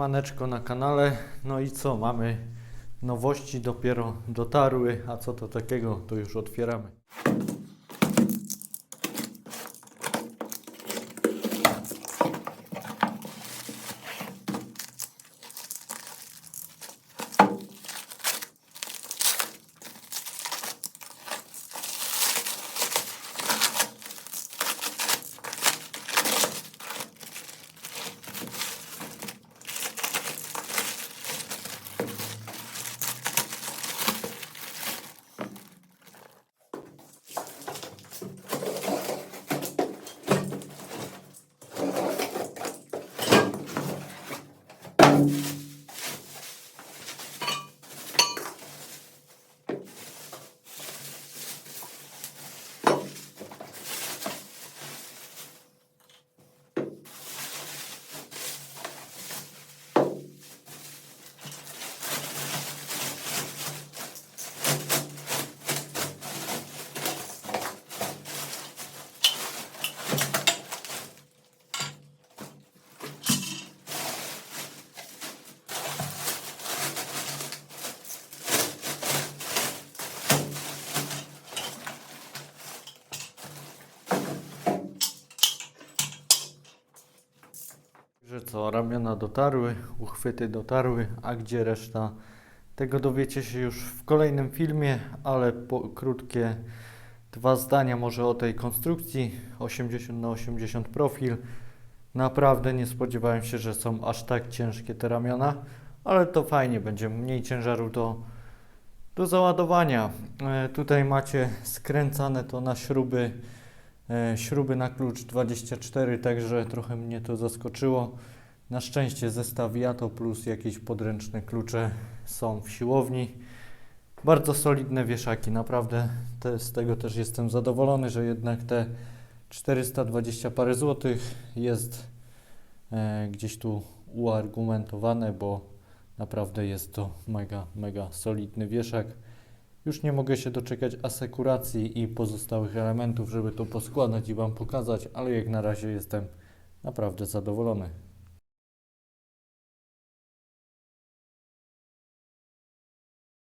Maneczko na kanale. No i co? Mamy nowości dopiero dotarły, a co to takiego, to już otwieramy. Że co, ramiona dotarły, uchwyty dotarły, a gdzie reszta? Tego dowiecie się już w kolejnym filmie, ale po, krótkie dwa zdania może o tej konstrukcji 80 na 80 profil. Naprawdę nie spodziewałem się, że są aż tak ciężkie te ramiona, ale to fajnie, będzie mniej ciężaru do, do załadowania. E, tutaj macie skręcane to na śruby śruby na klucz 24, także trochę mnie to zaskoczyło. Na szczęście zestaw Jato plus jakieś podręczne klucze są w siłowni. Bardzo solidne wieszaki, naprawdę te, z tego też jestem zadowolony, że jednak te 420 parę złotych jest e, gdzieś tu uargumentowane, bo naprawdę jest to mega, mega solidny wieszak. Już nie mogę się doczekać asekuracji i pozostałych elementów, żeby to poskładać i Wam pokazać, ale jak na razie jestem naprawdę zadowolony.